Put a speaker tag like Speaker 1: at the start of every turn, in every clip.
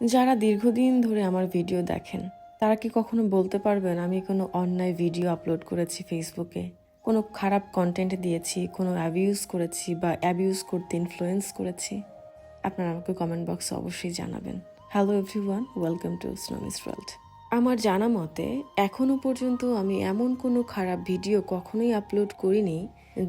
Speaker 1: যারা দীর্ঘদিন ধরে আমার ভিডিও দেখেন, তারা কি কখনো বলতে পারবেন আমি কোনো অন্যায় ভিডিও আপলোড করেছি ফেসবুকে কোনো খারাপ কন্টেন্ট দিয়েছি, কোনো অ্যাবিউজ করেছি বা অ্যাবিউজ করতে ইনফ্লুয়েন্স করেছি? আপনারা আমাকে কমেন্ট বক্সে অবশ্যই জানাবেন। Hello everyone welcome to Snomis world আমার জানা মতে এখনও পর্যন্ত আমি এমন কোনো খারাপ ভিডিও কখনোই আপলোড করিনি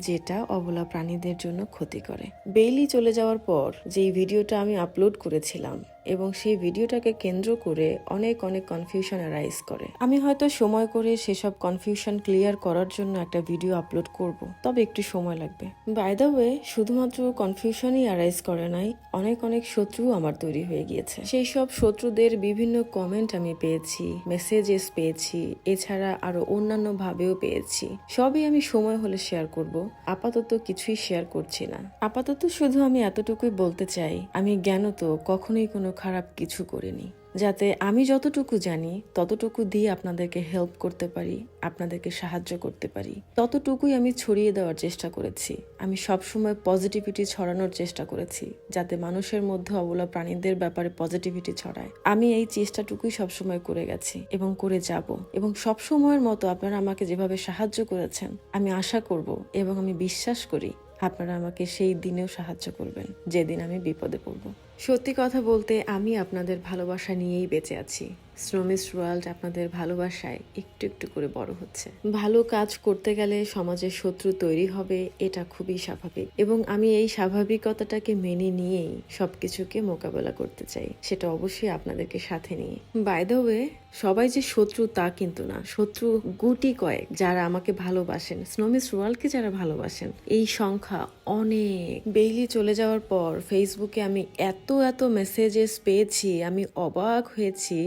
Speaker 1: যেটা অবলা প্রাণীদের জন্য ক্ষতি করে। বেইলি চলে যাওয়ার পর যেই ভিডিওটা আমি আপলোড করেছিলাম এবং সেই ভিডিওটাকে কেন্দ্র করে অনেক অনেক কনফিউশন অ্যারাইজ করে। আমি হয়তো সময় করে সেসব কনফিউশন ক্লিয়ার করার জন্য একটা ভিডিও আপলোড করব, তবে একটু সময় লাগবে। বাই দ্য ওয়ে শুধুমাত্র কনফিউশনই অ্যারাইজ করে নাই, অনেক অনেক শত্রু আমার তৈরি হয়ে গিয়েছে। সেই সব শত্রুদের বিভিন্ন কমেন্ট আমি পেয়েছি মেসেজেস পেয়েছি, এছাড়া আরও অন্যান্য ভাবেও পেয়েছি। সবই আমি সময় হলে শেয়ার করব, আপাতত কিছুই শেয়ার করছি না। আপাতত শুধু আমি এতটুকুই বলতে চাই, আমি জ্ঞানত কখনোই কোনো খারাপ কিছু করিনি। যাতে আমি যতটুকু জানি, ততটুকু দিয়ে আপনাদেরকে হেল্প করতে পারি, আপনাদেরকে সাহায্য করতে পারি। ততটুকুই আমি ছড়িয়ে দেওয়ার চেষ্টা করেছি। আমি সবসময় পজিটিভিটি ছড়ানোর চেষ্টা করেছি, যাতে মানুষের মধ্যে অবলা প্রাণীদের ব্যাপারে পজিটিভিটি ছড়ায়। আমি এই চেষ্টাটুকুই সবসময় করে গেছি এবং করে যাব। এবং সব সময়ের মতো আপনারা আমাকে যেভাবে সাহায্য করেছেন, আমি আশা করব এবং আমি বিশ্বাস করি আপনারা আমাকে সেই দিনেও সাহায্য করবেন, যেদিন আমি বিপদে পড়ব। সত্যি কথা বলতে আমি আপনাদের ভালোবাসা নিয়েই বেঁচে আছি। শ্রমিস ওয়ার্ল্ড আপনাদের ভালোবাসায় একটু একটু করে বড় হচ্ছে। ভালো কাজ করতে গেলে সমাজের শত্রু তৈরি হবে, এটা খুবই স্বাভাবিক। এবং আমি এই স্বাভাবিকতাটাকে মেনে নিয়েই সবকিছুকে মোকাবেলা করতে চাই, সেটা অবশ্যই আপনাদেরকে সাথে নিয়ে। বাই ওয়ে সবাই যে শত্রু তা কিন্তু না। শত্রু গুটি কয়েক যারা আমাকে ভালোবাসেন। স্নোমিস ওয়ার্ল্ডকে যারা ভালোবাসেন, এই সংখ্যা অনেক। বেইলি চলে যাওয়ার পর ফেসবুকে আমি এত এত মেসেজেস পেয়েছি, আমি অবাক হয়েছি।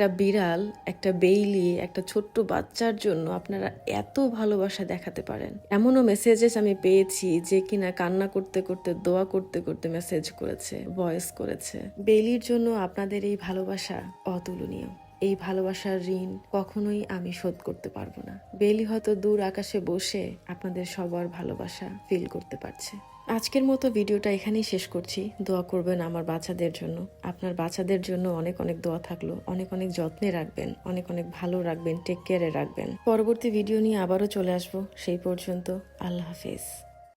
Speaker 1: একটা বিড়াল, একটা বেইলি, একটা ছোট্ট বাচ্চার জন্য আপনারা এত ভালোবাসা দেখাতে পারেন। এমনও মেসেজেস আমি পেয়েছি যে কিনা কান্না করতে করতে, দোয়া করতে করতে মেসেজ করেছে ভয়েস করেছে। বেইলির জন্য আপনাদের এই ভালোবাসা অতুলনীয়। এই ভালোবাসার ঋণ কখনোই আমি শোধ করতে পারব না। বেলি হয়তো দূর আকাশে বসে আপনাদের সবার ভালোবাসা ফিল করতে পারছে। আজকের মতো ভিডিওটা এখানেই শেষ করছি। দোয়া করবেন আমার বাচ্চাদের জন্য। আপনার বাচ্চাদের জন্য অনেক অনেক দোয়া থাকল। অনেক অনেক যত্নে রাখবেন। অনেক অনেক ভালো রাখবেন। টেক কেয়ারে রাখবেন। পরবর্তী ভিডিও নিয়ে আবারও চলে আসব। সেই পর্যন্ত আল্লাহ হাফেজ।